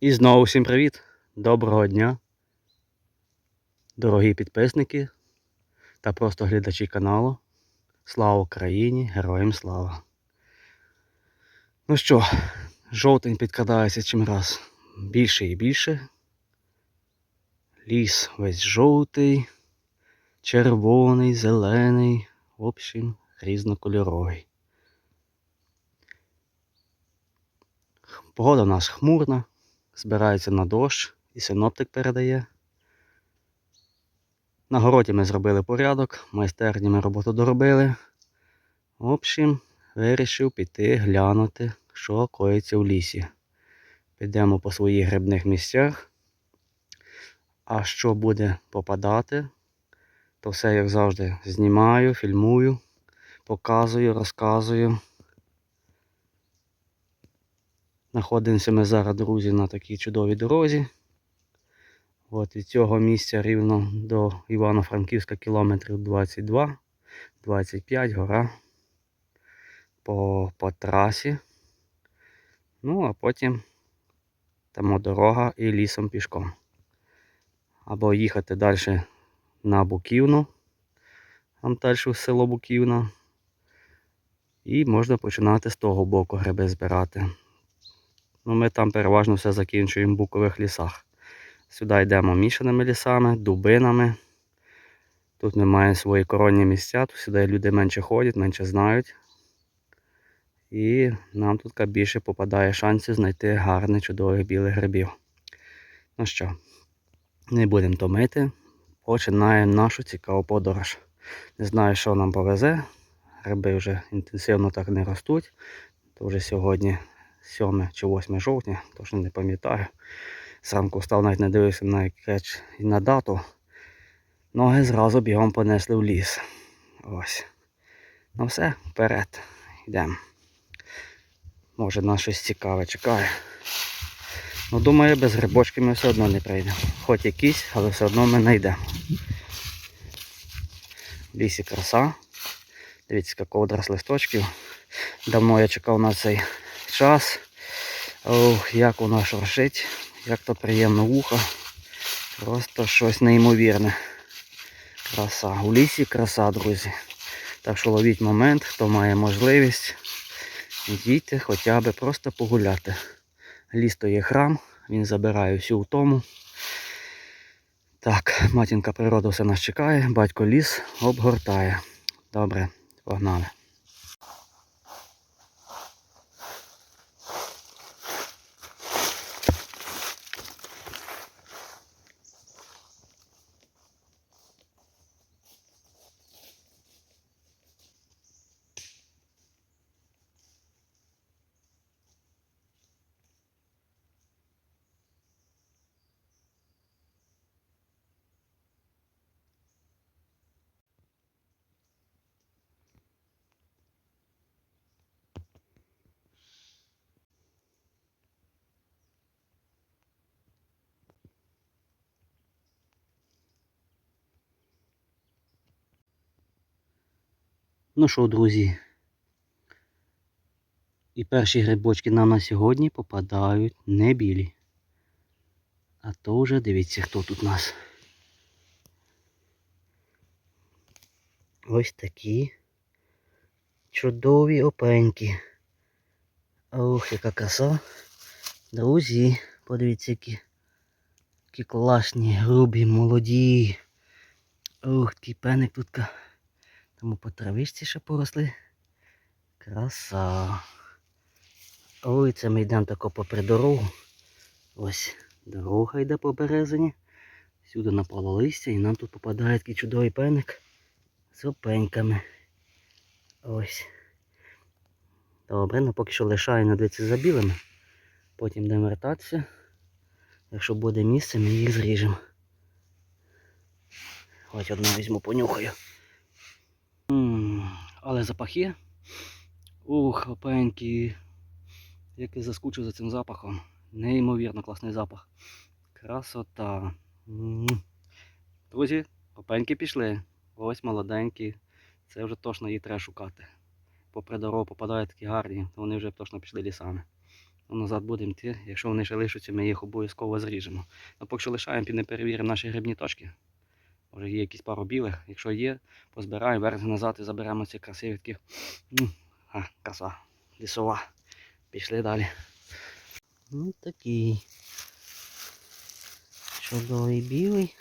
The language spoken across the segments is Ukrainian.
І знову всім привіт! Доброго дня, дорогі підписники та просто глядачі каналу. Слава Україні! Героям слава! Ну що, жовтень підкрадається чим раз більше і більше. Ліс весь жовтий, червоний, зелений, в общем, різнокольоровий. Погода у нас хмурна, збирається на дощ і синоптик передає. На городі ми зробили порядок, майстерні ми роботу доробили. В общем, вирішив піти глянути, що коїться в лісі. Підемо по своїх грибних місцях. А що буде попадати, то все, як завжди, знімаю, фільмую, показую, розказую. Знаходимося ми зараз, друзі, на такій чудовій дорозі. От від цього місця рівно до Івано-Франківська кілометрів 22, 25 гора по, по трасі. Ну, а потім там дорога і лісом пішком. Або їхати далі на Буківну, там далі в село Буківна. І можна починати з того боку гриби збирати. Ну, Ми там переважно все закінчуємо в букових лісах. Сюди йдемо мішаними лісами, дубинами. Тут маємо свої коронні місця, тут сюди люди менше ходять, менше знають. І нам тут більше попадає шансів знайти гарних чудових білих грибів. Ну що, не будемо томити, починаємо нашу цікаву подорож. Не знаю, що нам повезе. Гриби вже інтенсивно так не ростуть. То вже сьогодні 7 чи 8 жовтня, точно не пам'ятаю. Зранку встав, навіть не дивився на якеч і на дату. Ноги зразу бігом понесли в ліс. Ось. Ну все, вперед. Йдемо. Може нас щось цікаве чекає. Ну, думаю, без грибочки ми все одно не прийдемо. Хоч якісь, але все одно ми знайдемо. В лісі краса. Дивіться, яка ковдра з листочків. Давно я чекав на цей час. Ох, як воно шуршить, як то приємно вухо. Просто щось неймовірне. Краса. У лісі краса, друзі. Так що ловіть момент, хто має можливість. Йдіть хоча б просто погуляти. Ліс то є храм, він забирає всю втому. Так, матінка природа все нас чекає, батько ліс обгортає. Добре, погнали. Ну що, друзі, і перші грибочки нам на сьогодні попадають не білі. А то вже дивіться, хто тут у нас. Ось такі чудові опеньки. Ох, яка краса. Друзі, подивіться, які, які класні, грубі, молоді. Ух, такий пеник тут. Тому по травичці ще поросли. Краса. Ой, це ми йдемо тако попри дорогу. Ось дорога йде по березині. Сюди напало листя і нам тут попадає такий чудовий пеник з опеньками. Ось. Добре, ну поки що лишаю на дивитися за білими. Потім будемо вертатися. Якщо буде місце, ми їх зріжемо. Ось одну візьму, понюхаю. Але запах є. Ух, опенькі. Як я заскучив за цим запахом. Неймовірно класний запах. Красота. Друзі, опеньки пішли. Ось молоденькі. Це вже точно її треба шукати. Попри дорогу попадають такі гарні, то вони вже точно пішли лісами. то назад будемо йти. Якщо вони ще лишаться, ми їх обов'язково зріжемо. Ну, поки що лишаємо, піде перевіримо наші грибні точки. Може є якісь пару білих. Якщо є, позбираю, верх назад і заберемо ці красиві такі. А, краса. Лісова. Пішли далі. Ну такий. Чудовий білий.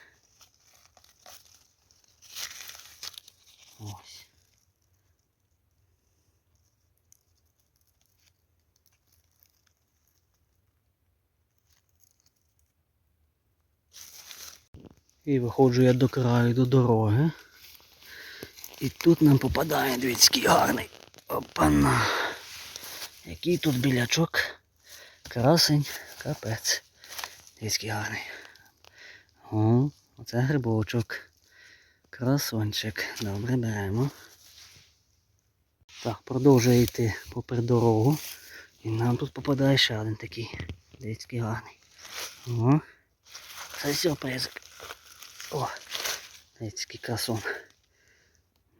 І виходжу я до краю до дороги. І тут нам попадає, дивіться, який гарний. Опана. Який тут білячок. Красень, капець. Дивіться, гарний. О, оце грибочок. Красончик. Добре, беремо. Так, продовжує йти попри дорогу. І нам тут попадає ще один такий. Дивіться, який гарний. О, це сюрпризик. О, дивіться, який красон.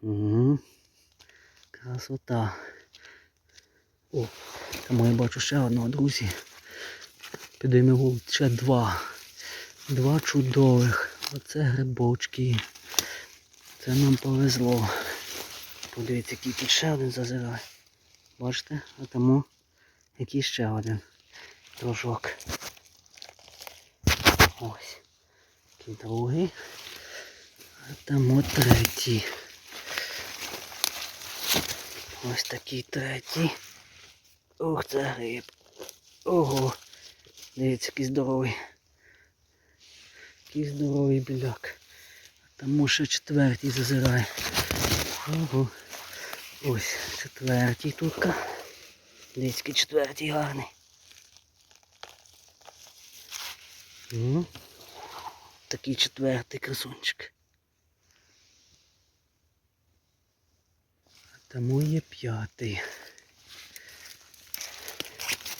Угу. Красота. О, тому я бачу ще одного, друзі. Підіймемо ще два. Два чудових. Оце грибочки. Це нам повезло. Подивіться, який тут ще один зазирає. Бачите? А тому який ще один дружок. Ось. Другий. А там от третій. Ось такий третій. Ух, це гриб. Ого. Дивіться, який здоровий. Який здоровий біляк. А Там ще четвертий зазирає. Ого. Ось четвертий турка. Дивіться, четвертий гарний. Ну, такий четвертий красунчик. А тому є п'ятий.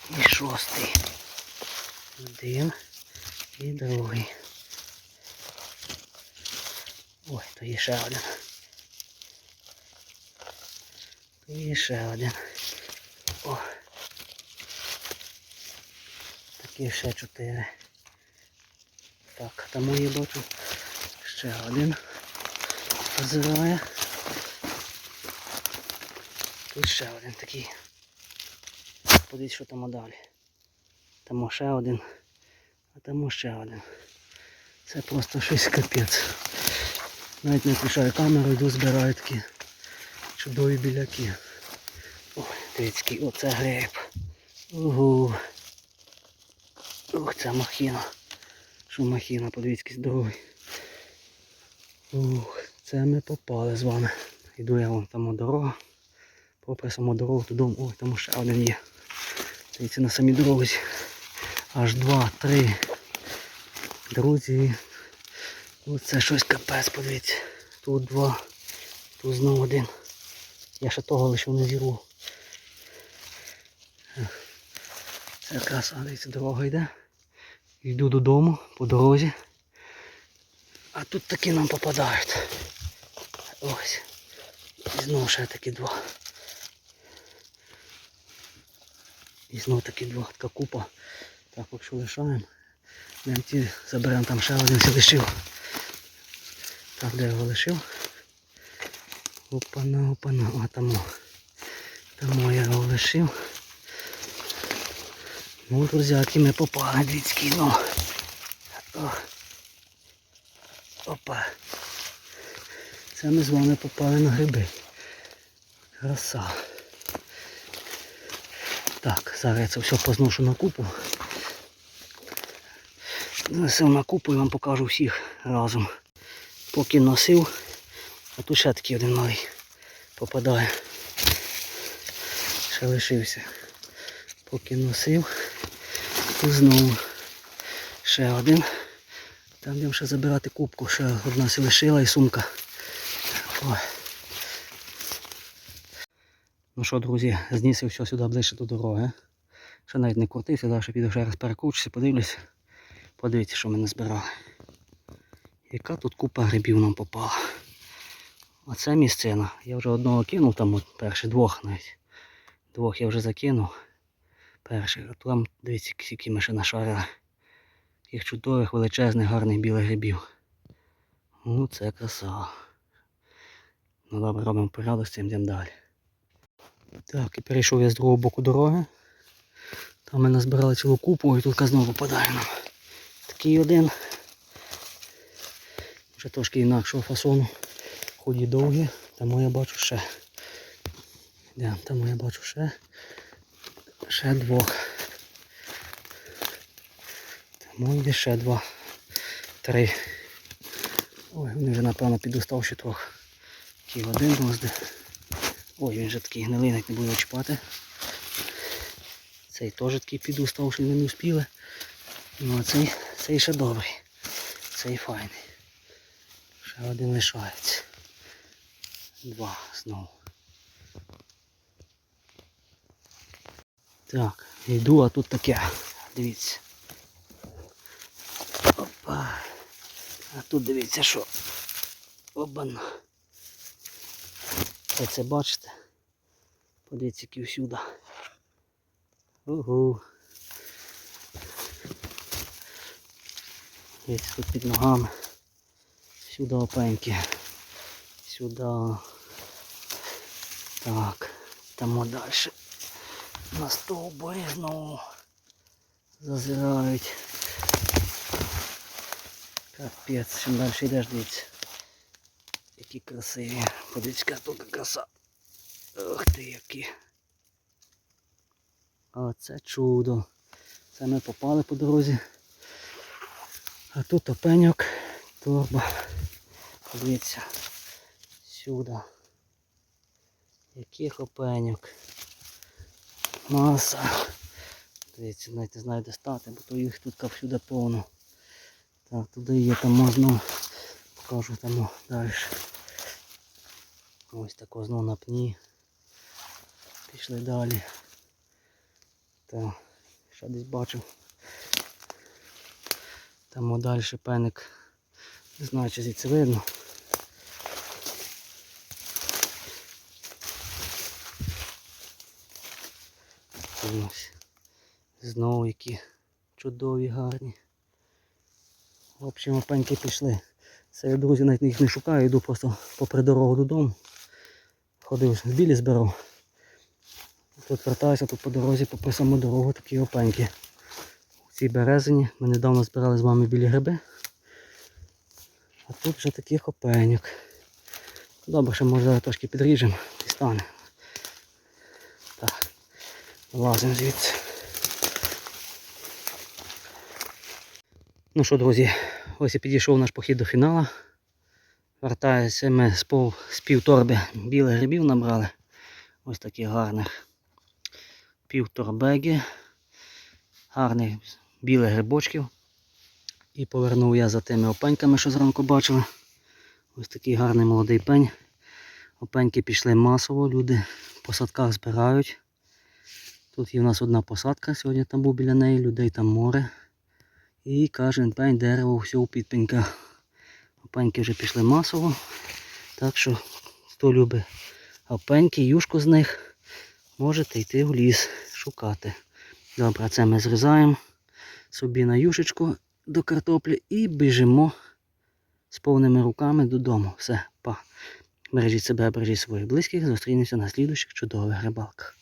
І шостий. Один і другий. Ой, то є ще один. То є ще один. О. Такі ще чотири. Так, тому я бачу ще один позирає. Тут ще один такий. Подивіться, що там далі. Там ще один, а там ще один. Це просто щось капець. Навіть не включаю камеру, йду збираю такі чудові біляки. Ой, дивіться, оце гриб. Угу. Ух, це махіна. Що махіна, подивіться, який здоровий. Ух, це ми попали з вами. Йду я вон там дорога. Попри саму дорогу додому. Ой, там ще один є. Дивіться на самій дорозі. Аж два, три. Друзі. Оце щось капець, подивіться. Тут два. Тут знову один. Я ще того лише не зірву. Це якраз, дивіться, дорога йде. Йду додому по дорозі. А тут такі нам попадають. Ось. І знову ще такі два. І знову такі два, така купа. Так, якщо лишаємо. Ті заберемо там ще один лишив. Так, де його лишив? Опана, опана, а там. Там я його лишив. Ну, друзяки, ми попали, дивіться, ну. Опа. Це ми з вами попали на гриби. Краса. Так, зараз я це все позношу на купу. Носив на купу і вам покажу всіх разом. Поки носив, а тут ще такий один малий попадає. Ще лишився. Поки носив, тут знову ще один. Там будемо ще забирати кубку, ще одна лишила і сумка. Ой. Ну що, друзі, знісив все сюди ближче до дороги. Ще навіть не крутився, далі піду ще раз перекручуся, подивлюся. Подивіться, що ми назбирали. Яка тут купа грибів нам попала. Оце місцина. Я вже одного кинув, там от перші двох навіть. Двох я вже закинув. Перший. А там, дивіться, скільки ми ще нашарили. Таких чудових, величезних, гарних білих грибів. Ну це краса. Ну добре, робимо порядок з цим йдемо далі. Так, і перейшов я з другого боку дороги. Там ми назбирали цілу купу і тут знову попадає нам. Такий один. Вже трошки інакшого фасону. Ході довгі. Там я бачу ще. Де, там я бачу ще. Ще двох. Тому йде ще два. Три. Ой, вони вже напевно підуставші трохи. Такий один гвозди. Ой, він вже такий гнилий, навіть не буду чіпати. Цей теж такий підуставший, ми не успіли. Ну а цей, цей ще добрий. Цей файний. Ще один лишається. Два знову. Так, йду, а тут таке. Дивіться. Опа. А тут дивіться що. Обана. Це бачите? Подивіться, які всюди. Ого. Дивіться тут під ногами. Сюди опеньки. Сюди. Так. Там далі. На стовбурі знову зазирають. Капець, чим далі йдеш, дивіться. Які красиві. Подивіться, яка тут краса. Ох ти які. Оце чудо. Це ми попали по дорозі. А тут опеньок, торба. Подивіться. Сюди. Яких опеньок. Маса. Дивіться, навіть не знаю де стати, бо то їх тут всюди повно. Так, туди є там можна. Покажу там далі. Ось тако знову на пні. Пішли далі. Так, ще десь бачив. Там далі пеник. Не знаю, чи звідси видно. Ось. Знову які чудові, гарні. В общем, опеньки пішли. Це я, друзі, навіть їх не шукаю, йду просто попри дорогу додому. Ходив, білі збирав. Тут вертаюся, тут по дорозі, по саму дорогу такі опеньки. У цій березині ми недавно збирали з вами білі гриби. А тут вже таких опеньок. Добре, що може трошки підріжемо і стане. Лазимо звідси. Ну що, друзі, ось і підійшов наш похід до фіналу. Вертаюся ми з, пов, з пів торби білих грибів набрали. Ось таких гарних пів торбеги. Гарних білих грибочків. І повернув я за тими опеньками, що зранку бачили. Ось такий гарний молодий пень. Опеньки пішли масово, люди по садках збирають. Тут є у нас одна посадка, сьогодні там був біля неї, людей там море. І кожен пень дерево все у підпеньках. Опеньки вже пішли масово. Так що, хто любить опеньки, юшку з них, можете йти в ліс шукати. Добре, це ми зрізаємо собі на юшечку до картоплі і біжимо з повними руками додому. Все, па. Бережіть себе, бережіть своїх близьких. Зустрінемося на слідуючих чудових рибалках.